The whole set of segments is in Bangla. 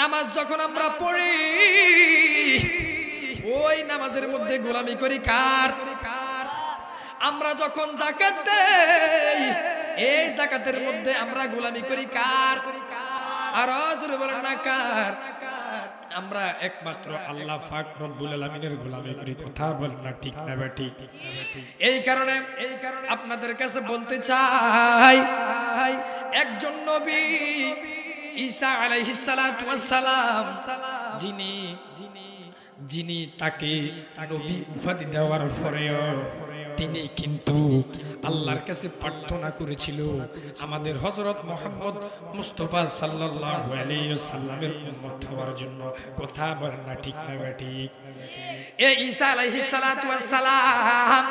নামাজ যখন আমরা পড়ি, ওই নামাজের মধ্যে গোলামি করি কার? আমরা যখন জাকাত দেই, এই জাকাতের মধ্যে আমরা গোলামি করি কার? আর জোরে বলেন না কার? আমরা একমাত্র আল্লাহ পাক রব্বুল আলামিনের গোলামি করি, কথা বলেন না, ঠিক না বা ঠিক? এই কারণে এই কারণে আপনাদের কাছে বলতে চাই, একজন নবী ঈসা আলাইহিস সালাতু ওয়াস সালাম, যিনি যিনি তাকে নবী উপাধি দেওয়ার পরেও তিনি কিন্তু আল্লাহর কাছে প্রার্থনা করেছিল। আমাদের হজরত মোহাম্মদ মুস্তফা সাল্লাল্লাহু আলাইহি সাল্লামের উম্মত হওয়ার জন্য কথা বলেন না, ঠিক না ঠিক? এ ঈসা আলাইহিস সালাতু ওয়াস সালাম,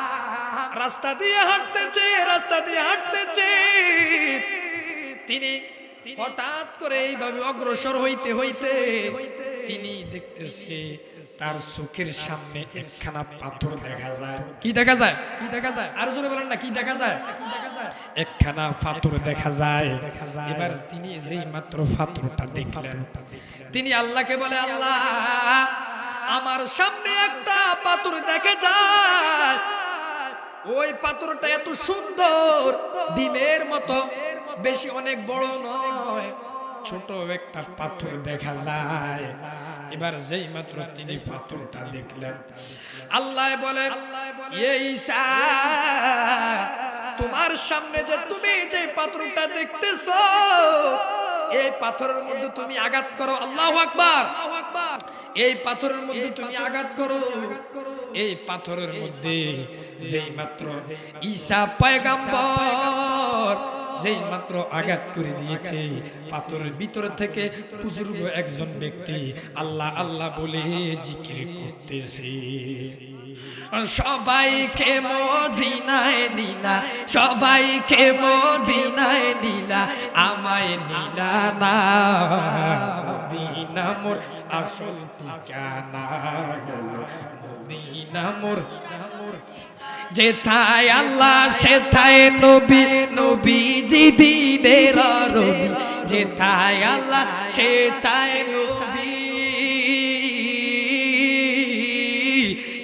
রাস্তা দিয়ে হাঁটতেছে, রাস্তা দিয়ে হাঁটতেছে। তিনি হঠাৎ করে এইভাবে অগ্রসর হইতে হইতে তিনি দেখতেছে তার চোখের সামনে একখানা পাথর দেখা যায়। কি দেখা যায়? কি দেখা যায়? আর জোরে বলেন না কি দেখা যায়? একখানা পাথর দেখা যায়। এবার তিনি যেই মাত্র পাথরটা দেখলেন তিনি আল্লাহকে বলে আল্লাহ আমার সামনে একটা পাথর দেখে যায়। ওই পাথরটা এত সুন্দর ডিমের মতো বেশি অনেক বড় নয়। ছোট একটা পাথর দেখা যায়। এবার যেই মাত্র তিনি পাথরটা দেখলেন, আল্লাহ বলে "এ তোমার সামনে যে তুমি যে পাথরটা দেখতেছ, এই পাথরের মধ্যে তুমি আঘাত করো। আল্লাহ আকবার। এই পাথরের মধ্যে তুমি আঘাত করো। এই পাথরের মধ্যে যেই মাত্র ঈসা পয়গাম্বর যেই মাত্র আঘাত করে দিয়েছে, পাথরের ভিতর থেকে বুজুর্গ একজন ব্যক্তি আল্লাহ আল্লাহ বলে জিকির করতেছে। সবাইকে মদিনায় সবাই সবাইকে মদিনায় নীলা আমায় নীলা না। মোর আসল ঠিকানা বলো মদিনা মোর। যেথায় আল্লাহ, সেথায় নবী, নবীজি দিনের রবি যেথায় আল্লাহ, সেথায় নবী।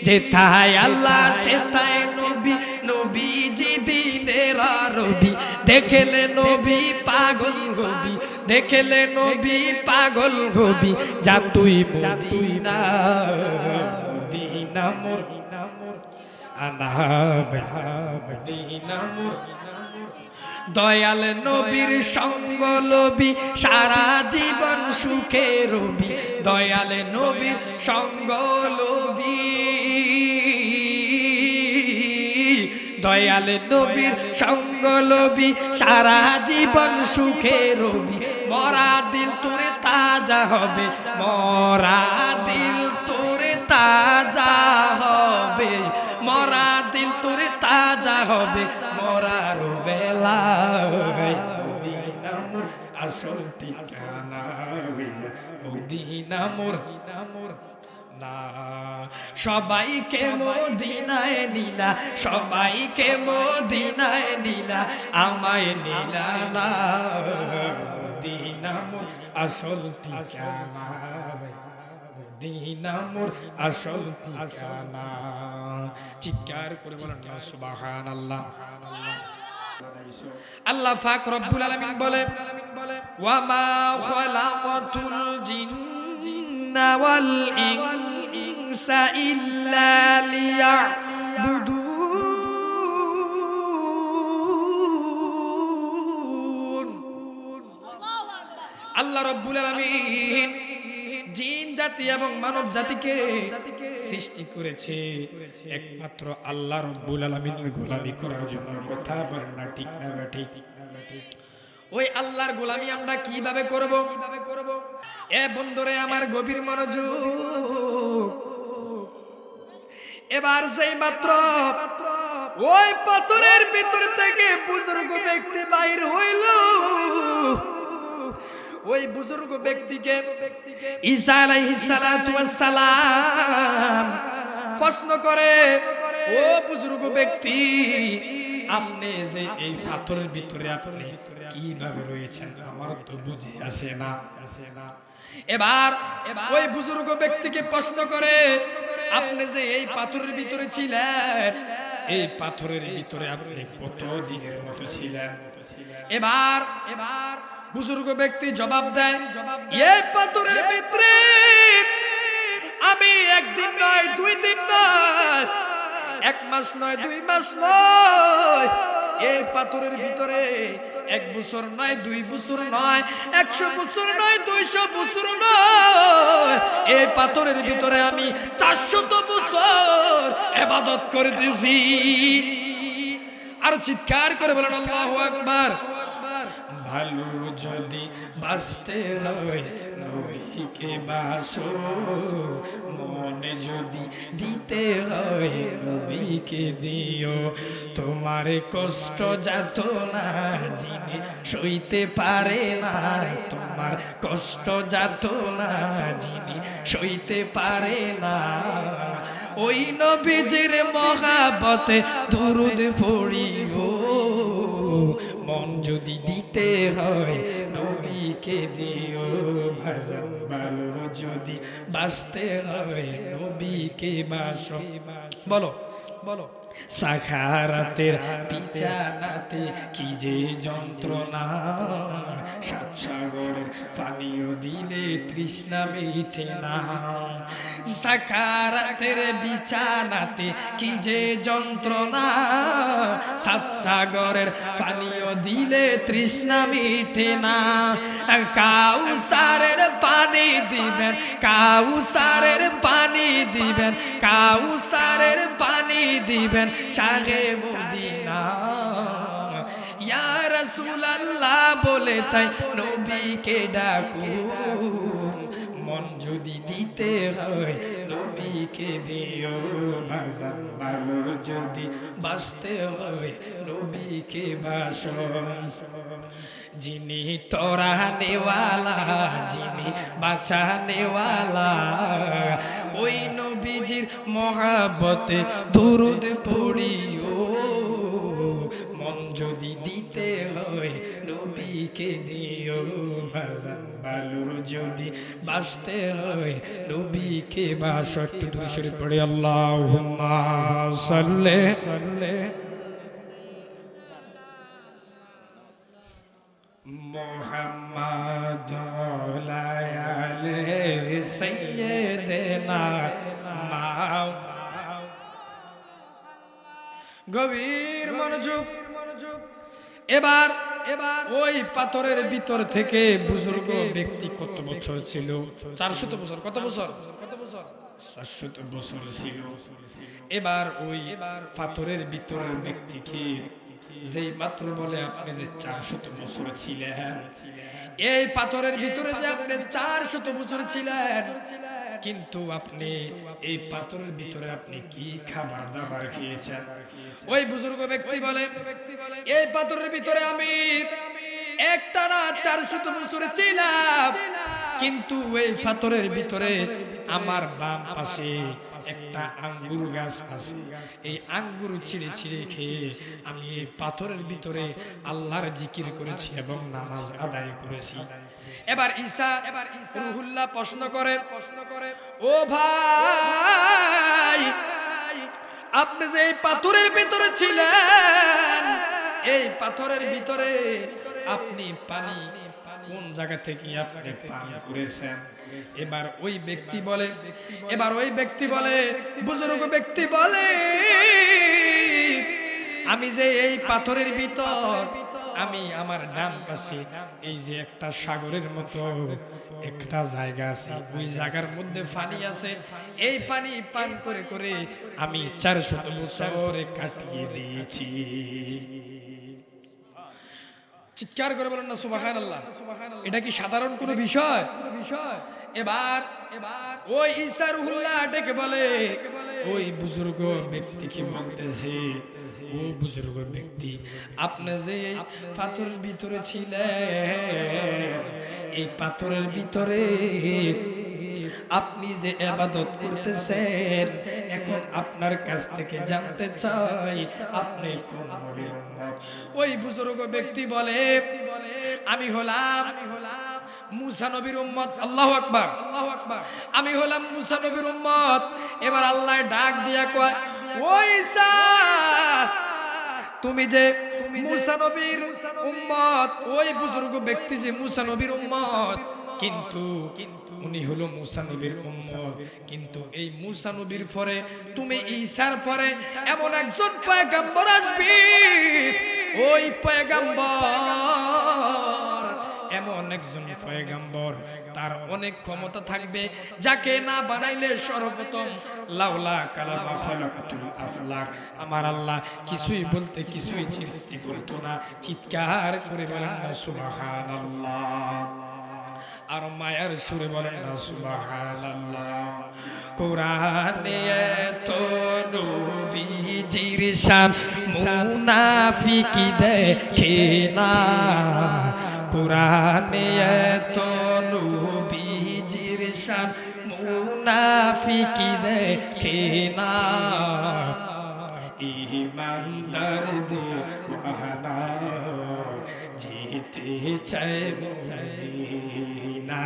যেথায় আল্লাহ, সেথায় নবী, নবীজি দিনের রবি দেখলে নবী পাগল হবি। দেখলে নবী পাগল হবি যা তুই মোর। দয়াল নবীর সঙ্গ লবি সারা জীবন সুখে রবি। দয়াল নবীর সঙ্গ লবি দয়াল নবীর সঙ্গ লবি সারা জীবন সুখে রবি। মরা দিল তোরে তাজা হবে, মরা দিল তোরে তাজা হবে, মরা দিল তোরে তাজা হবে মরার বেলা আসল ঠিকানা মদিনামুর নামুর না। সবাইকে মদিনায় নিলা, সবাইকে মদিনায় নিলা, আমায় নিলা না। মদিনামুর আসল ঠিকানা। আসল চিৎকার করে বলেন, না সুবাহান আল্লাহ আল্লাহ ফাক রব্বুল আলামিন বলে, ওয়ামা খালাকাতুল জিন্না আল্লাহ রব্বুল আলামিন জিন জাতি এবং মানব জাতিকে সৃষ্টি করেছে। একমাত্র আল্লাহ রব্বুল আলামিনের গোলামি করার জন্য। কথা বলেন ঠিক না বা ঠিক? ওই আল্লাহর গোলামি আমরা কীভাবে করব? এ বন্ধুরে, আমার গভীর মনোযোগ। এবার সেই মাত্র ওই পাথরের ভিতর থেকে বুজুর্গ ব্যক্তি বাইর হইল। ওই বুজুর্গ ব্যক্তিকে ঈসা আলাইহিস সালাতু সালাম প্রশ্ন করে ও বুজুর্গ ব্যক্তি আপনি যে এই পাথরের ভিতরে আপনি কীভাবে রয়েছেন? আমার তো বুঝে আসে না। এবার ওই বুজুর্গ ব্যক্তিকে প্রশ্ন করে আপনি যে এই পাথরের ভিতরে ছিলেন এই পাথরের ভিতরে আপনি কত দিনের মতো ছিলেন? এবার এবার বুজুর্গ ব্যক্তি জবাব দেয় এই পাথরের ভিতরে আমি একদিন নয় দুই দিন নয় এক মাস নয় দুই মাস নয় এই পাথরের ভিতরে এক বছর নয় দুই বছর নয় একশো বছর নয় দুইশো বছর নয় এই পাথরের ভিতরে আমি চারশত বছর এবাদত করতেছি আর চিৎকার করে বলেন আল্লাহ আকবার। ভালো যদি বাঁচতে হয় নবীকে বাসো মনে যদি দিতে হয় নবীকে দিও। তোমার কষ্ট যাত না যিনি সইতে পারে না। তোমার কষ্ট যাত না যিনি সইতে পারে না। ওই নবীজির মহাবতে দুরুদ পড়িও। মন যদি দিতে হয়, নবীকে দিও। ভাজন ভালো যদি বাঁচতে হয়, নবীকে বাস। বলো বলো। সাখারাতের পিছানাতে কি যে যন্ত্রণা? সাত সাগরের পানীয় দিলে তৃষ্ণা মিঠে না। সাখারাতের বিছানাতে কি যে যন্ত্রণা? সাত সাগরের পানীয় দিলে তৃষ্ণা মিঠে না। কাউসারের পানি দিবেন, কাউসারের পানি দিবেন, কাউসারের পানি দিবেন সাগে মদিনা। ইয়া রাসূলুল্লাহ বলে তাই নবীকে ডাকু। মন যদি দিতে হয়, নবীকে দিও ভাজান ভালো যদি বাঁচতে হয়, নবীকে বাস যিনি তোরা নেওয়ালা, যিনি বাঁচা নেওয়ালা, ওই নবীজির মহাবতে দুরুদ পড়িও। মন যদি দিতে হয় নবীকে দিও ভাজান ভালো যদি বাঁচতে হয় নবীকে বাস। একটু দূরে পড়ে আল্লাহ সাল্লে। সাল্লে মোহাম্মদ আলে সৈয়দনা গভীর মনোযোগ। মনোযোগ এবার এবার ওই পাথরের ভিতর থেকে বুজুর্গ ব্যক্তি কত বছর ছিল? চারশত বছর। কত বছর? কত বছর চারশত বছর ছিল। এবার ওই পাথরের ভিতরের ব্যক্তিকে যেই মাত্র বলে আপনি যে চারশত বছর ছিলেন, এই পাথরের ভিতরে যে আপনি চারশত বছর ছিলেন কিন্তু আপনি এই পাথরের ভিতরে আপনি কি খাবার দাবার খেয়েছেন? ওই বুজুর্গ ব্যক্তি বলে, এই পাথরের ভিতরে আমি একটা না চারশত বছর ছিলাম, কিন্তু ওই পাথরের ভিতরে আমার বাম পাশে একটা আঙ্গুর গাছ আছে। এই আঙ্গুর ছিঁড়ে ছিঁড়ে খেয়ে আমি এই পাথরের ভিতরে আল্লাহর জিকির করেছি এবং নামাজ আদায় করেছি। এবার ঈসা রুহুল্লাহ প্রশ্ন করে প্রশ্ন করে ও ভাই, আপনি যে এই পাথরের ভিতরে ছিলেন, এই পাথরের ভিতরে আপনি পানি কোন জায়গা থেকে আপনি পান করেছেন? এবার ওই ব্যক্তি বলে, এবার ওই ব্যক্তি বলে, বুজুর্গ ব্যক্তি বলে, আমি যে এই পাথরের ভিতর আমি আমার ডান পাশে এই যে একটা সাগরের মতো একটা জায়গা আছে, ওই জায়গার মধ্যে পানি আছে। এই পানি পান করে করে আমি চারশত বছর কাটিয়ে দিয়েছি। চিৎকার করে বলেন না সুবাহান আল্লাহ এটা কি সাধারণ কোনো বিষয়? বিষয় এবার এবার ওই ইসারুল্লাহ ডেকে বলে, ওই বুজুর্গ ব্যক্তিকে বলতেছে? ও বুজুর্গ ব্যক্তি। আপনি যে এই পাথরের ভিতরে ছিলেন এই পাথরের ভিতরে আপনি যে এবাদত করতেছেন এখন আপনার কাছ থেকে জানতে চাই আপনি কোন ওই বুজুর্গ ব্যক্তি বলে আমি হলাম আমি হলাম মুসা নবীর উম্মত। আল্লাহু আকবার। আল্লাহু আকবার। আমি হলাম মুসা নবীর উম্মত। এবার আল্লাহ ডাক দিয়া কয় ওই তুমি যে মুসা নবীর উম্মত, ওই বুজুর্গ ব্যক্তি যে মুসা নবীর উম্মত, কিন্তু উনি হলো মুসা নবীর উম্মত। কিন্তু এই মুসা নবীর পরে, তুমি ঈসার পরে এমন একজন পয়গাম্বর আসবে, ওই পয়গাম্বর এমন একজন পয়গাম্বর। তার অনেক ক্ষমতা থাকবে, যাকে না বানাইলে সর্বপ্রথম লাউলা কালামা খলাকাতুল আফলাক আমার আল্লাহ কিছুই বলতে কিছুই চিরস্তি করতো না। চিৎকার করে বলেন না, সুবহানাল্লাহ। আর মায়ার সুরে বলেন না, সুবহানাল্লাহ। কোরআনে এত নবীজির শান, মুনাফিকি দেখে না। কোরআনে এত নবীজির শান মুনাফিকি দেখে না ইমানদার দিওয়ানা জিতে চায় মদিনা।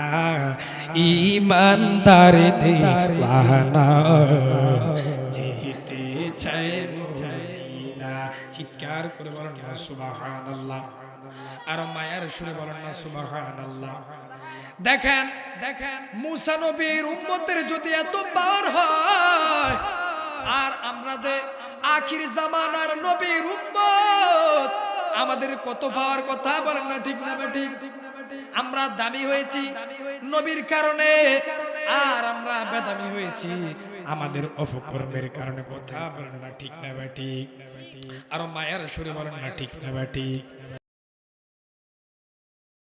ইমানদার দিওয়ানা জিতে চায় মদিনা। চিৎকার করে বলেন সুবহানাল্লাহ। আর সুরে বলেন না, সুবহানাল্লাহ। দেখেন দেখেন, মুসা নবীর উম্মতের যদি এত হয়, আর আমাদের আখির জামানার নবীর উম্মত, আমাদের কত পাওয়ার কথা বলেন না, ঠিক না ঠিক আমরা দামি হয়েছি নবীর কারণে, আর আমরা বেদামি হয়েছি আমাদের অপকর্মের কারণে, কথা বলেন না, ঠিক না ঠিক আর মায়ের সুরে বলেন না, ঠিক না ঠিক